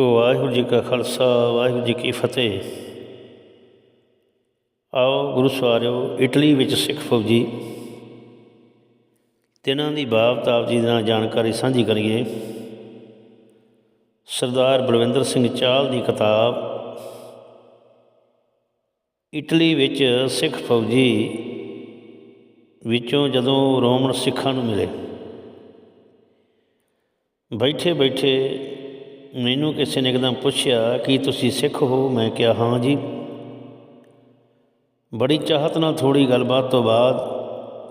ਵਾਹਿਗੁਰੂ ਜੀ ਕਾ ਖਾਲਸਾ, ਵਾਹਿਗੁਰੂ ਜੀ ਕੀ ਫਤਿਹ। ਆਓ ਗੁਰੂ ਸਵਾਰਿਓ, ਇਟਲੀ ਵਿੱਚ ਸਿੱਖ ਫੌਜੀ। ਤਿਨਾਂ ਦੀ ਬਾਬਤ ਆਪ ਜੀ ਨਾਲ ਜਾਣਕਾਰੀ ਸਾਂਝੀ ਕਰੀਏ। ਸਰਦਾਰ ਬਲਵਿੰਦਰ ਸਿੰਘ ਚਾਹਲ ਦੀ ਕਿਤਾਬ, ਇਟਲੀ ਵਿੱਚ ਸਿੱਖ ਫੌਜੀ ਵਿੱਚੋਂ ਜਦੋਂ ਰੋਮਨ ਸਿੱਖਾਂ ਨੂੰ ਮਿਲੇ ਬੈਠੇ ਬੈਠੇ ਮੈਨੂੰ ਕਿਸੇ ਨੇ ਇੱਕਦਮ ਪੁੱਛਿਆ, ਕਿ ਤੁਸੀਂ ਸਿੱਖ ਹੋ? ਮੈਂ ਕਿਹਾ, ਹਾਂ ਜੀ। ਬੜੀ ਚਾਹਤ ਨਾਲ ਥੋੜੀ ਗੱਲਬਾਤ ਤੋਂ ਬਾਅਦ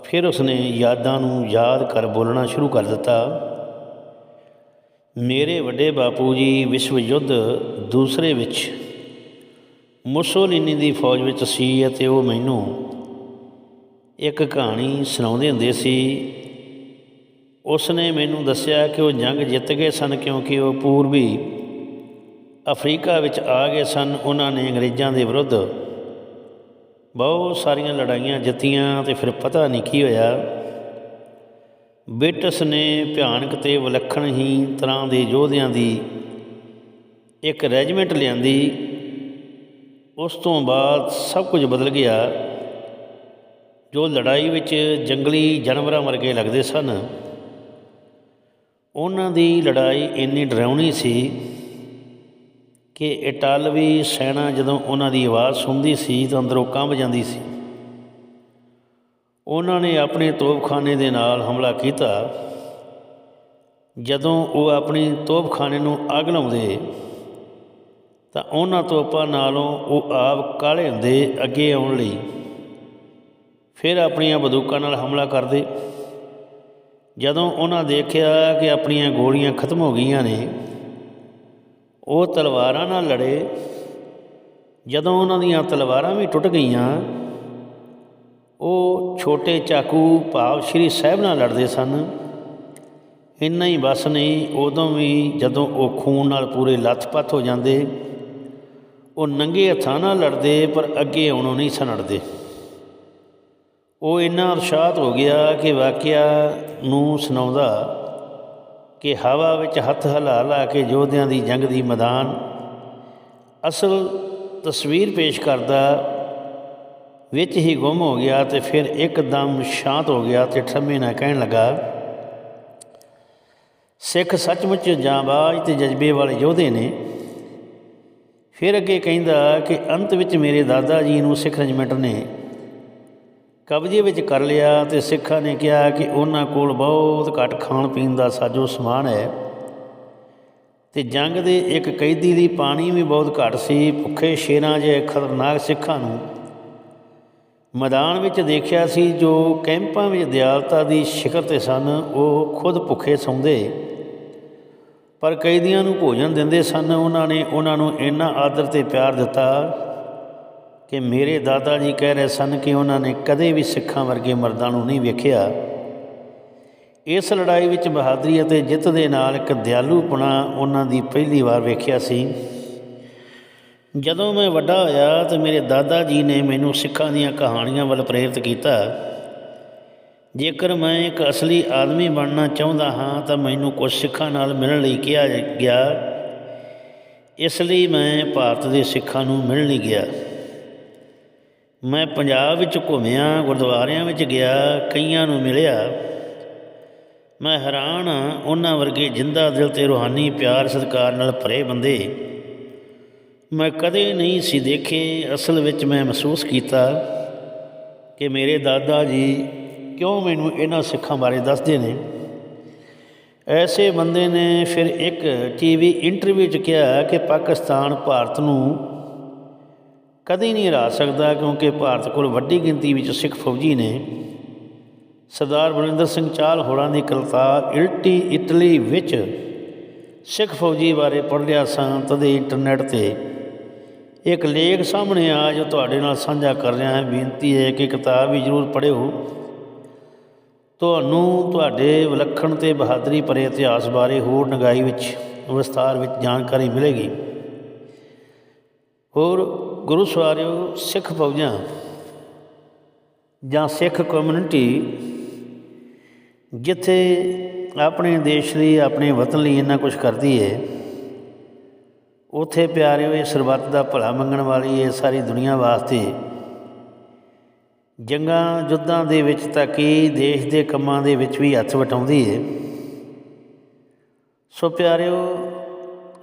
ਫਿਰ ਉਸਨੇ ਯਾਦਾਂ ਨੂੰ ਯਾਦ ਕਰ ਬੋਲਣਾ ਸ਼ੁਰੂ ਕਰ ਦਿੱਤਾ। ਮੇਰੇ ਵੱਡੇ ਬਾਪੂ ਜੀ, ਵਿਸ਼ਵ ਯੁੱਧ ਦੂਸਰੇ ਵਿੱਚ ਮੁਸੋਲਿਨੀ ਦੀ ਫੌਜ ਵਿੱਚ ਸੀ ਅਤੇ ਉਹ ਮੈਨੂੰ ਇੱਕ ਕਹਾਣੀ ਸੁਣਾਉਂਦੇ ਹੁੰਦੇ ਸੀ। ਉਸ ਨੇ ਮੈਨੂੰ ਦੱਸਿਆ ਕਿ ਉਹ ਜੰਗ ਜਿੱਤ ਗਏ ਸਨ ਕਿਉਂਕਿ ਉਹ ਪੂਰਬੀ ਅਫਰੀਕਾ ਵਿੱਚ ਆ ਗਏ ਸਨ। ਉਹਨਾਂ ਨੇ ਅੰਗਰੇਜ਼ਾਂ ਦੇ ਵਿਰੁੱਧ ਬਹੁਤ ਸਾਰੀਆਂ ਲੜਾਈਆਂ ਜਿੱਤੀਆਂ ਤੇ ਫਿਰ ਪਤਾ ਨਹੀਂ ਕੀ ਹੋਇਆ। ਬ੍ਰਿਟਿਸ਼ ਨੇ ਭਿਆਨਕ ਤੇ ਵਿਲੱਖਣ ਹੀ ਤਰ੍ਹਾਂ ਦੇ ਯੋਧਿਆਂ ਦੀ ਇੱਕ ਰੈਜੀਮੈਂਟ ਲਿਆਂਦੀ। ਉਸ ਤੋਂ ਬਾਅਦ ਸਭ ਕੁਝ ਬਦਲ ਗਿਆ। ਜੋ ਲੜਾਈ ਵਿੱਚ ਜੰਗਲੀ ਜਾਨਵਰਾਂ ਵਰਗੇ ਲੱਗਦੇ ਸਨ ਉਹਨਾਂ ਦੀ ਲੜਾਈ ਇੰਨੀ ਡਰਾਉਣੀ ਸੀ ਕਿ ਇਟਾਲਵੀ ਸੈਨਾ ਜਦੋਂ ਉਹਨਾਂ ਦੀ ਆਵਾਜ਼ ਸੁਣਦੀ ਸੀ ਤਾਂ ਅੰਦਰੋਂ ਕੰਬ ਜਾਂਦੀ ਸੀ। ਉਹਨਾਂ ਨੇ ਆਪਣੇ ਤੋਪਖਾਨੇ ਦੇ ਨਾਲ ਹਮਲਾ ਕੀਤਾ। ਜਦੋਂ ਉਹ ਆਪਣੀ ਤੋਪਖਾਨੇ ਨੂੰ ਅੱਗ ਲਾਉਂਦੇ, ਤਾਂ ਉਹਨਾਂ ਤੋਪਾਂ ਨਾਲੋਂ ਉਹ ਆਪ ਕਾਲੇ ਹੁੰਦੇ ਅੱਗੇ ਆਉਣ ਲਈ। ਫਿਰ ਆਪਣੀਆਂ ਬੰਦੂਕਾਂ ਨਾਲ ਹਮਲਾ ਕਰਦੇ। ਜਦੋਂ ਉਹਨਾਂ ਦੇਖਿਆ ਕਿ ਆਪਣੀਆਂ ਗੋਲੀਆਂ ਖਤਮ ਹੋ ਗਈਆਂ ਨੇ, ਉਹ ਤਲਵਾਰਾਂ ਨਾਲ ਲੜੇ। ਜਦੋਂ ਉਹਨਾਂ ਦੀਆਂ ਤਲਵਾਰਾਂ ਵੀ ਟੁੱਟ ਗਈਆਂ, ਉਹ ਛੋਟੇ ਚਾਕੂ ਭਾਵ ਸ਼੍ਰੀ ਸਾਹਿਬ ਨਾਲ ਲੜਦੇ ਸਨ। ਇੰਨਾ ਹੀ ਬਸ ਨਹੀਂ, ਉਦੋਂ ਵੀ ਜਦੋਂ ਉਹ ਖੂਨ ਨਾਲ ਪੂਰੇ ਲੱਥਪੱਥ ਹੋ ਜਾਂਦੇ, ਉਹ ਨੰਗੇ ਹੱਥਾਂ ਨਾਲ ਲੜਦੇ, ਪਰ ਅੱਗੇ ਆਉਣੋਂ ਨਹੀਂ ਸਨ ਲੜਦੇ ਉਹ ਇੰਨਾ ਉਤਸ਼ਾਹਤ ਹੋ ਗਿਆ ਕਿ ਵਾਕਿਆ ਨੂੰ ਸੁਣਾਉਂਦਾ ਕਿ ਹਵਾ ਵਿੱਚ ਹੱਥ ਹਲਾ ਲਾ ਕੇ ਯੋਧਿਆਂ ਦੀ ਜੰਗ ਦੀ ਮੈਦਾਨ ਅਸਲ ਤਸਵੀਰ ਪੇਸ਼ ਕਰਦਾ ਵਿੱਚ ਹੀ ਗੁੰਮ ਹੋ ਗਿਆ ਤੇ ਫਿਰ ਇੱਕਦਮ ਸ਼ਾਂਤ ਹੋ ਗਿਆ ਤੇ ਠੰਮੇ ਨਾਲ ਕਹਿਣ ਲੱਗਾ, ਸਿੱਖ ਸੱਚਮੁੱਚ ਜਾਂਬਾਜ਼ ਤੇ ਜਜ਼ਬੇ ਵਾਲੇ ਯੋਧੇ ਨੇ। ਫਿਰ ਅੱਗੇ ਕਹਿੰਦਾ ਕਿ ਅੰਤ ਵਿੱਚ ਮੇਰੇ ਦਾਦਾ ਜੀ ਨੂੰ ਸਿੱਖ ਰੈਜੀਮੈਂਟ ਨੇ ਕਬਜ਼ੇ ਵਿੱਚ ਕਰ ਲਿਆ ਤੇ ਸਿੱਖਾਂ ਨੇ ਕਿਹਾ ਕਿ ਉਹਨਾਂ ਕੋਲ ਬਹੁਤ ਘੱਟ ਖਾਣ ਪੀਣ ਦਾ ਸਾਜੋ ਸਮਾਨ ਹੈ। ਤੇ ਜੰਗ ਦੇ ਇੱਕ ਕੈਦੀ ਲਈ ਪਾਣੀ ਵੀ ਬਹੁਤ ਘੱਟ ਸੀ। ਭੁੱਖੇ ਸ਼ੇਰਾਂ ਜਿਹੇ ਖਤਰਨਾਕ ਸਿੱਖਾਂ ਨੂੰ ਮੈਦਾਨ ਵਿੱਚ ਦੇਖਿਆ ਸੀ, ਜੋ ਕੈਂਪਾਂ ਵਿੱਚ ਦਿਆਲਤਾ ਦੀ ਸ਼ਿਖਰ ਤੇ ਸਨ। ਉਹ ਖੁਦ ਭੁੱਖੇ ਸੌਂਦੇ। ਪਰ ਕੈਦੀਆਂ ਨੂੰ ਭੋਜਨ ਦਿੰਦੇ ਸਨ। ਉਹਨਾਂ ਨੇ ਉਹਨਾਂ ਨੂੰ ਇੰਨਾ ਆਦਰ ਤੇ ਪਿਆਰ ਦਿੱਤਾ ਕਿ ਮੇਰੇ ਦਾਦਾ ਜੀ ਕਹਿ ਰਹੇ ਸਨ ਕਿ ਉਹਨਾਂ ਨੇ ਕਦੇ ਵੀ ਸਿੱਖਾਂ ਵਰਗੇ ਮਰਦਾਂ ਨੂੰ ਨਹੀਂ ਵੇਖਿਆ। ਇਸ ਲੜਾਈ ਵਿੱਚ ਬਹਾਦਰੀ ਅਤੇ ਜਿੱਤ ਦੇ ਨਾਲ ਇੱਕ ਦਿਆਲੂਪਣਾ ਉਹਨਾਂ ਦੀ ਪਹਿਲੀ ਵਾਰ ਵੇਖਿਆ ਸੀ। ਜਦੋਂ ਮੈਂ ਵੱਡਾ ਹੋਇਆ ਤਾਂ ਮੇਰੇ ਦਾਦਾ ਜੀ ਨੇ ਮੈਨੂੰ ਸਿੱਖਾਂ ਦੀਆਂ ਕਹਾਣੀਆਂ ਵੱਲ ਪ੍ਰੇਰਿਤ ਕੀਤਾ। ਜੇਕਰ ਮੈਂ ਇੱਕ ਅਸਲੀ ਆਦਮੀ ਬਣਨਾ ਚਾਹੁੰਦਾ ਹਾਂ ਤਾਂ ਮੈਨੂੰ ਕੁਝ ਸਿੱਖਾਂ ਨਾਲ ਮਿਲਣ ਲਈ ਕਿਹਾ ਗਿਆ। ਇਸ ਲਈ ਮੈਂ ਭਾਰਤ ਦੇ ਸਿੱਖਾਂ ਨੂੰ ਮਿਲਣ ਲਈ ਗਿਆ। ਮੈਂ ਪੰਜਾਬ ਵਿੱਚ ਘੁੰਮਿਆ, ਗੁਰਦੁਆਰਿਆਂ ਵਿੱਚ ਗਿਆ, ਕਈਆਂ ਨੂੰ ਮਿਲਿਆ। ਮੈਂ ਹੈਰਾਨ ਹਾਂ ਉਹਨਾਂ ਵਰਗੇ ਜਿੰਦਾ ਦਿਲ ਤੇ ਰੂਹਾਨੀ ਪਿਆਰ ਸਤਿਕਾਰ ਨਾਲ ਭਰੇ ਬੰਦੇ। ਮੈਂ ਕਦੇ ਨਹੀਂ ਸੀ ਦੇਖੇ, ਅਸਲ ਵਿੱਚ ਮੈਂ ਮਹਿਸੂਸ ਕੀਤਾ ਕਿ ਮੇਰੇ ਦਾਦਾ ਜੀ ਕਿਉਂ ਮੈਨੂੰ ਇਹਨਾਂ ਸਿੱਖਾਂ ਬਾਰੇ ਦੱਸਦੇ ਨੇ। ਐਸੇ ਬੰਦੇ ਨੇ ਫਿਰ ਇੱਕ ਟੀਵੀ ਇੰਟਰਵਿਊ 'ਚ ਕਿਹਾ ਕਿ ਪਾਕਿਸਤਾਨ ਭਾਰਤ ਨੂੰ ਕਦੇ ਨਹੀਂ ਹਰਾ ਸਕਦਾ ਕਿਉਂਕਿ ਭਾਰਤ ਕੋਲ ਵੱਡੀ ਗਿਣਤੀ ਵਿੱਚ ਸਿੱਖ ਫੌਜੀ ਨੇ ਸਰਦਾਰ ਬਲਵਿੰਦਰ ਸਿੰਘ ਚਾਹਲ ਹੋਰਾਂ ਦੀ ਕਲਤਾ ਇਲਟੀ ਇਟਲੀ ਵਿੱਚ ਸਿੱਖ ਫੌਜੀ ਬਾਰੇ ਪੜ੍ਹ ਲਿਆ ਸਾਂ, ਤਦੇ ਇੰਟਰਨੈਟ ਤੇ ਇੱਕ ਲੇਖ ਸਾਹਮਣੇ ਆ ਜੋ ਤੁਹਾਡੇ ਨਾਲ ਸਾਂਝਾ ਕਰ ਰਿਹਾ ਹਾਂ। ਬੇਨਤੀ ਹੈ ਕਿ ਕਿਤਾਬ ਵੀ ਜ਼ਰੂਰ ਪੜ੍ਹਿਓ। ਤੁਹਾਨੂੰ ਤੁਹਾਡੇ ਵਿਲੱਖਣ ਤੇ ਬਹਾਦਰੀ ਭਰੇ ਇਤਿਹਾਸ ਬਾਰੇ ਹੋਰ ਨਗਾਈ ਵਿੱਚ, ਵਿਸਥਾਰ ਵਿੱਚ ਜਾਣਕਾਰੀ ਮਿਲੇਗੀ। ਹੋਰ ਗੁਰੂ ਸਵਾਰਿਓ, ਸਿੱਖ ਫੌਜਾਂ ਜਾਂ ਸਿੱਖ ਕਮਿਊਨਿਟੀ ਜਿੱਥੇ ਆਪਣੇ ਦੇਸ਼ ਲਈ ਆਪਣੇ ਵਤਨ ਲਈ ਇੰਨਾ ਕੁਝ ਕਰਦੀ ਹੈ ਉਥੇ ਪਿਆਰਿਓ, ਇਹ ਸਰਬੱਤ ਦਾ ਭਲਾ ਮੰਗਣ ਵਾਲੀ ਇਹ ਸਾਰੀ ਦੁਨੀਆ ਵਾਸਤੇ। ਜੰਗਾਂ, ਜੁੱਧਾਂ ਦੇ ਵਿੱਚ ਤੱਕ ਹੀ ਦੇਸ਼ ਦੇ ਕੰਮਾਂ ਦੇ ਵਿੱਚ ਵੀ ਹੱਥ ਵਟਾਉਂਦੀ ਹੈ ਸੋ ਪਿਆਰਿਓ,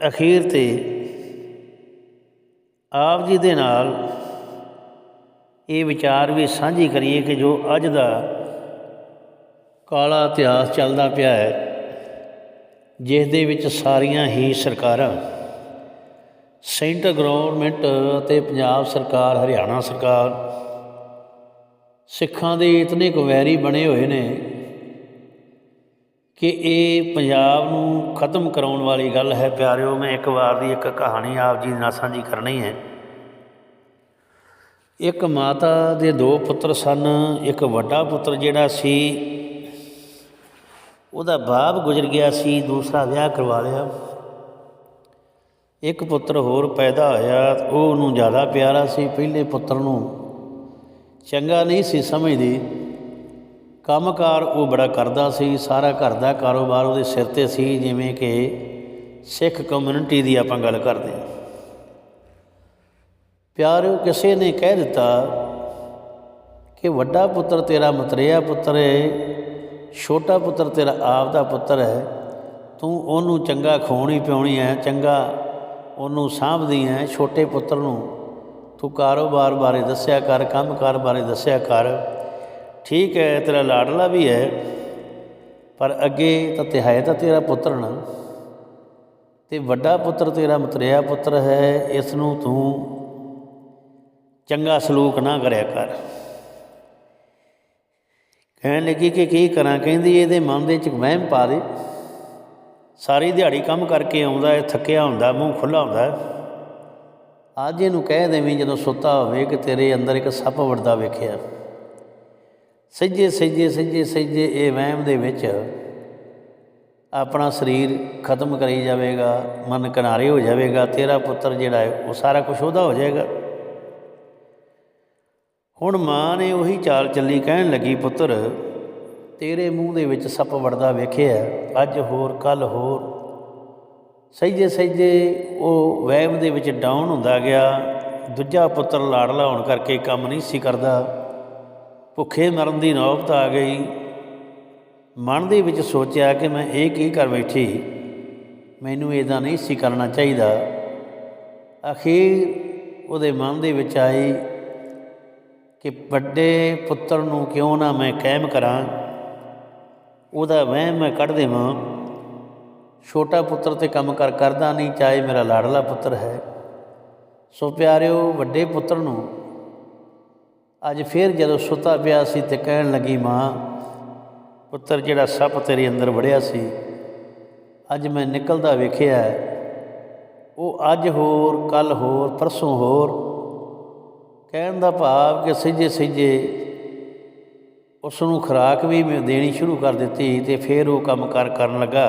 ਅਖੀਰ ਤੇ ਆਪ ਜੀ ਦੇ ਨਾਲ ਇਹ ਵਿਚਾਰ ਵੀ ਸਾਂਝੀ ਕਰੀਏ ਕਿ ਜੋ ਅੱਜ ਦਾ ਕਾਲਾ ਇਤਿਹਾਸ ਚੱਲਦਾ ਪਿਆ ਹੈ, ਜਿਸ ਦੇ ਵਿੱਚ ਸਾਰੀਆਂ ਹੀ ਸਰਕਾਰਾਂ, ਸੈਂਟਰ ਗਵਰਨਮੈਂਟ ਅਤੇ ਪੰਜਾਬ ਸਰਕਾਰ, ਹਰਿਆਣਾ ਸਰਕਾਰ, ਸਿੱਖਾਂ ਦੇ ਇਤਨੇ ਕੁ ਵੈਰੀ ਬਣੇ ਹੋਏ ਨੇ ਕਿ ਇਹ ਪੰਜਾਬ ਨੂੰ ਖਤਮ ਕਰਾਉਣ ਵਾਲੀ ਗੱਲ ਹੈ। ਪਿਆਰਿਓ, ਮੈਂ ਇੱਕ ਵਾਰ ਦੀ ਇੱਕ ਕਹਾਣੀ ਆਪ ਜੀ ਨਾਲ ਸਾਂਝੀ ਕਰਨੀ ਹੈ। ਇੱਕ ਮਾਤਾ ਦੇ ਦੋ ਪੁੱਤਰ ਸਨ, ਇੱਕ ਵੱਡਾ ਪੁੱਤਰ ਜਿਹੜਾ ਸੀ, ਉਹਦਾ ਬਾਪ ਗੁਜ਼ਰ ਗਿਆ ਸੀ, ਦੂਸਰਾ ਵਿਆਹ ਕਰਵਾ ਲਿਆ। ਇੱਕ ਪੁੱਤਰ ਹੋਰ ਪੈਦਾ ਹੋਇਆ, ਉਹ ਉਹਨੂੰ ਜ਼ਿਆਦਾ ਪਿਆਰਾ ਸੀ। ਪਹਿਲੇ ਪੁੱਤਰ ਨੂੰ ਚੰਗਾ ਨਹੀਂ ਸੀ ਸਮਝਦੀ। ਕੰਮਕਾਰ ਉਹ ਬੜਾ ਕਰਦਾ ਸੀ, ਸਾਰਾ ਘਰ ਦਾ ਕਾਰੋਬਾਰ ਉਹਦੇ ਸਿਰ ਤੇ ਸੀ, ਜਿਵੇਂ ਕਿ ਸਿੱਖ ਕਮਿਊਨਿਟੀ ਦੀ ਆਪਾਂ ਗੱਲ ਕਰਦੇ ਹਾਂ। ਪਿਆਰਿਓ, ਕਿਸੇ ਨੇ ਕਹਿ ਦਿੱਤਾ ਕਿ ਵੱਡਾ ਪੁੱਤਰ ਤੇਰਾ ਮਤਰੇਆ ਪੁੱਤਰ ਹੈ ਛੋਟਾ ਪੁੱਤਰ ਤੇਰਾ ਆਪ ਦਾ ਪੁੱਤਰ ਹੈ, ਤੂੰ ਉਹਨੂੰ ਚੰਗਾ ਖਵਾਉਣੀ ਪਿਉਣੀ ਹੈ, ਚੰਗਾ ਉਹਨੂੰ ਸਾਂਭਦੀ ਹੈ, ਛੋਟੇ ਪੁੱਤਰ ਨੂੰ ਤੂੰ ਕਾਰੋਬਾਰ ਬਾਰੇ ਦੱਸਿਆ ਕਰ, ਕੰਮਕਾਰ ਬਾਰੇ ਦੱਸਿਆ ਕਰ। ਠੀਕ ਹੈ, ਤੇਰਾ ਲਾਡਲਾ ਵੀ ਹੈ, ਪਰ ਅੱਗੇ ਤਾਂ ਤੇ ਤਾਂ ਤੇਰਾ ਪੁੱਤਰ ਨਾ। ਤੇ ਵੱਡਾ ਪੁੱਤਰ ਤੇਰਾ ਮਤਰੇਆ ਪੁੱਤਰ ਹੈ ਇਸ ਨੂੰ ਤੂੰ ਚੰਗਾ ਸਲੂਕ ਨਾ ਕਰਿਆ ਕਰ। ਕਹਿਣ ਲੱਗੀ ਕਿ ਕੀ ਕਰਾਂ, ਕਹਿੰਦੀ ਇਹਦੇ ਮਨ ਦੇ ਵਿੱਚ ਵਹਿਮ ਪਾ ਦੇ। ਸਾਰੀ ਦਿਹਾੜੀ ਕੰਮ ਕਰਕੇ ਆਉਂਦਾ ਹੈ, ਥੱਕਿਆ ਹੁੰਦਾ, ਮੂੰਹ ਖੁੱਲਾ ਹੁੰਦਾ ਅੱਜ ਇਹਨੂੰ ਕਹਿ ਦੇਵੀਂ, ਜਦੋਂ ਸੁੱਤਾ ਹੋਵੇ, ਕਿ ਤੇਰੇ ਅੰਦਰ ਇੱਕ ਸੱਪ ਵੜਦਾ ਵੇਖਿਆ। ਸੱਜੇ ਸੱਜੇ ਸੱਜੇ ਸੱਜੇ ਇਹ ਵਹਿਮ ਦੇ ਵਿੱਚ ਆਪਣਾ ਸਰੀਰ ਖਤਮ ਕਰੀ ਜਾਵੇਗਾ, ਮਨ ਕਿਨਾਰੇ ਹੋ ਜਾਵੇਗਾ, ਤੇਰਾ ਪੁੱਤਰ ਜਿਹੜਾ ਹੈ ਉਹ ਸਾਰਾ ਕੁਝ ਉਹਦਾ ਹੋ ਜਾਏਗਾ। ਹੁਣ ਮਾਂ ਨੇ ਉਹੀ ਚਾਲ ਚੱਲੀ ਕਹਿਣ ਲੱਗੀ, ਪੁੱਤਰ, ਤੇਰੇ ਮੂੰਹ ਦੇ ਵਿੱਚ ਸੱਪ ਵੜਦਾ ਵੇਖਿਆ, ਅੱਜ ਹੋਰ ਕੱਲ ਹੋਰ। ਸਹਿਜੇ ਸਹਿਜੇ ਉਹ ਵਹਿਮ ਦੇ ਵਿੱਚ ਡਾਊਨ ਹੁੰਦਾ ਗਿਆ, ਦੂਜਾ ਪੁੱਤਰ ਲਾੜਲਾ ਹੋਣ ਕਰਕੇ ਕੰਮ ਨਹੀਂ ਸੀ ਕਰਦਾ। ਭੁੱਖੇ ਮਰਨ ਦੀ ਨੌਬਤ ਆ ਗਈ। ਮਨ ਦੇ ਵਿੱਚ ਸੋਚਿਆ ਕਿ ਮੈਂ ਇਹ ਕੀ ਕਰ ਬੈਠੀ। ਮੈਨੂੰ ਇਹਦਾ ਨਹੀਂ ਸੀ ਕਰਨਾ ਚਾਹੀਦਾ। ਅਖੀਰ ਉਹਦੇ ਮਨ ਦੇ ਵਿੱਚ ਆਈ ਕਿ ਵੱਡੇ ਪੁੱਤਰ ਨੂੰ ਕਿਉਂ ਨਾ ਮੈਂ ਕਾਇਮ ਕਰਾਂ। ਉਹਦਾ ਵਹਿਮ ਮੈਂ ਕੱਢ ਦੇਵਾਂ। ਛੋਟਾ ਪੁੱਤਰ ਤੇ ਕੰਮ ਕਰ ਕਰਦਾ ਨਹੀਂ, ਚਾਹੇ ਮੇਰਾ ਲਾੜਲਾ ਪੁੱਤਰ ਹੈ। ਸੋ ਪਿਆਰਿਓ, ਵੱਡੇ ਪੁੱਤਰ ਨੂੰ ਅੱਜ ਫੇਰ ਜਦੋਂ ਸੁੱਤਾ ਪਿਆ ਸੀ ਤੇ ਕਹਿਣ ਲੱਗੀ, ਮਾਂ, ਪੁੱਤਰ ਜਿਹੜਾ ਸੱਪ ਤੇਰੇ ਅੰਦਰ ਵੜਿਆ ਸੀ, ਅੱਜ ਮੈਂ ਨਿਕਲਦਾ ਵੇਖਿਆ ਉਹ ਅੱਜ ਹੋਰ ਕੱਲ ਹੋਰ, ਪਰਸੋਂ ਹੋਰ। ਕਹਿਣ ਦਾ ਭਾਵ ਕਿ ਸਿੱਜੇ ਸਿੱਜੇ ਉਸ ਨੂੰ ਖੁਰਾਕ ਵੀ ਮੈਂ ਦੇਣੀ ਸ਼ੁਰੂ ਕਰ ਦਿੱਤੀ ਤੇ ਫਿਰ ਉਹ ਕੰਮ ਕਰ ਕਰਨ ਲੱਗਾ।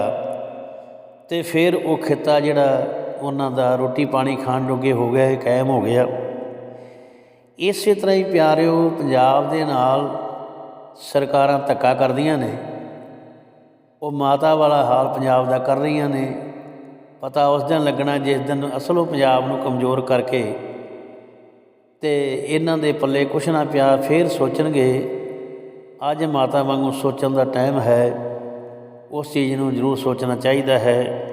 ਤੇ ਫਿਰ ਉਹ ਖਿੱਤਾ ਜਿਹੜਾ ਉਹਨਾਂ ਦਾ ਰੋਟੀ ਪਾਣੀ ਖਾਣ ਜੋਗੇ ਹੋ ਗਿਆ, ਇਹ ਕਾਇਮ ਹੋ ਗਿਆ। ਇਸੇ ਤਰ੍ਹਾਂ ਹੀ ਪਿਆਰਿਓ, ਪੰਜਾਬ ਦੇ ਨਾਲ ਸਰਕਾਰਾਂ ਧੱਕਾ ਕਰਦੀਆਂ ਨੇ। ਉਹ ਮਾਤਾ ਵਾਲਾ ਹਾਲ ਪੰਜਾਬ ਦਾ ਕਰ ਰਹੀਆਂ ਨੇ। ਪਤਾ ਉਸ ਦਿਨ ਲੱਗਣਾ ਜਿਸ ਦਿਨ ਅਸਲੋਂ ਪੰਜਾਬ ਨੂੰ ਕਮਜ਼ੋਰ ਕਰਕੇ ਤੇ ਇਹਨਾਂ ਦੇ ਪੱਲੇ ਕੁਛ ਨਾ ਪਿਆ, ਫੇਰ ਸੋਚਣਗੇ, ਅੱਜ ਮਾਤਾ ਵਾਂਗੂ ਸੋਚਣ ਦਾ ਟਾਈਮ ਹੈ। ਉਸ ਚੀਜ਼ ਨੂੰ ਜ਼ਰੂਰ ਸੋਚਣਾ ਚਾਹੀਦਾ ਹੈ।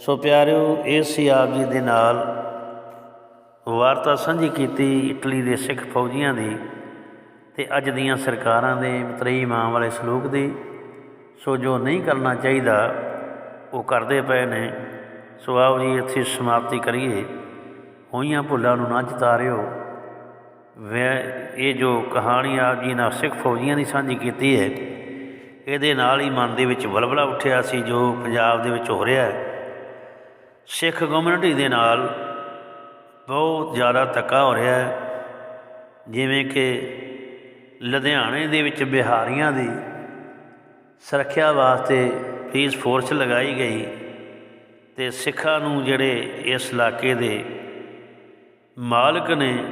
ਸੋ ਪਿਆਰਿਓ, ਇਸ ਸੀ ਆਪ ਜੀ ਦੇ ਨਾਲ ਵਾਰਤਾ ਸਾਂਝੀ ਕੀਤੀ ਇਟਲੀ ਦੇ ਸਿੱਖ ਫੌਜੀਆਂ ਦੀ ਤੇ ਅੱਜ ਦੀਆਂ ਸਰਕਾਰਾਂ ਦੇ ਮਤਰੇਈ ਮਾਂ ਵਾਲੇ ਸਲੂਕ ਦੀ। ਸੋ ਜੋ ਨਹੀਂ ਕਰਨਾ ਚਾਹੀਦਾ, ਉਹ ਕਰਦੇ ਪਏ ਨੇ। ਸੋ ਆਓ ਜੀ, ਇੱਥੇ ਸਮਾਪਤੀ ਕਰੀਏ। ਹੋਈਆਂ ਭੁੱਲਾਂ ਨੂੰ ਨਾ ਚਤਾਰਿਓ ਵੈ, ਇਹ ਜੋ ਕਹਾਣੀ ਆਪ ਜੀ ਨਾਲ ਸਿੱਖ ਫੌਜੀਆਂ ਦੀ ਸਾਂਝੀ ਕੀਤੀ ਹੈ, ਇਹਦੇ ਨਾਲ ਹੀ ਮਨ ਦੇ ਵਿੱਚ ਬਲਬਲਾ ਉੱਠਿਆ ਸੀ ਜੋ ਪੰਜਾਬ ਦੇ ਵਿੱਚ ਹੋ ਰਿਹਾ ਹੈ। ਸਿੱਖ ਕਮਿਊਨਿਟੀ ਦੇ ਨਾਲ ਬਹੁਤ ਜ਼ਿਆਦਾ ਧੱਕਾ ਹੋ ਰਿਹਾ ਹੈ। ਜਿਵੇਂ ਕਿ ਲੁਧਿਆਣੇ ਦੇ ਵਿੱਚ ਬਿਹਾਰੀਆਂ ਦੀ ਸੁਰੱਖਿਆ ਵਾਸਤੇ ਪੁਲਿਸ ਫੋਰਸ ਲਗਾਈ ਗਈ ਤੇ ਸਿੱਖਾਂ ਨੂੰ ਜਿਹੜੇ ਇਸ ਇਲਾਕੇ ਦੇ ਮਾਲਕ ਨੇ,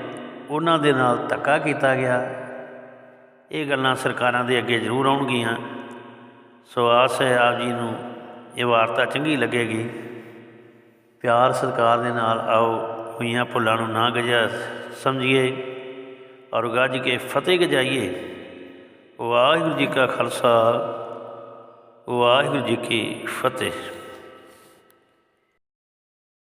ਉਹਨਾਂ ਦੇ ਨਾਲ ਧੱਕਾ ਕੀਤਾ ਗਿਆ। ਇਹ ਗੱਲਾਂ ਸਰਕਾਰਾਂ ਦੇ ਅੱਗੇ ਜ਼ਰੂਰ ਆਉਣਗੀਆਂ। ਸੋ ਆਸ ਹੈ ਆਪ ਜੀ ਨੂੰ ਇਹ ਵਾਰਤਾ ਚੰਗੀ ਲੱਗੇਗੀ। ਪਿਆਰ ਸਤਿਕਾਰ ਦੇ ਨਾਲ ਆਓ। ਹੋਈਆਂ ਭੁੱਲਾਂ ਨੂੰ ਨਾ ਗਜਾ ਸਮਝੀਏ ਔਰ ਗੱਜ ਕੇ ਫਤਿਹ ਗਜਾਈਏ। ਵਾਹਿਗੁਰੂ ਜੀ ਕਾ ਖਾਲਸਾ, ਵਾਹਿਗੁਰੂ ਜੀ ਕੀ ਫਤਿਹ।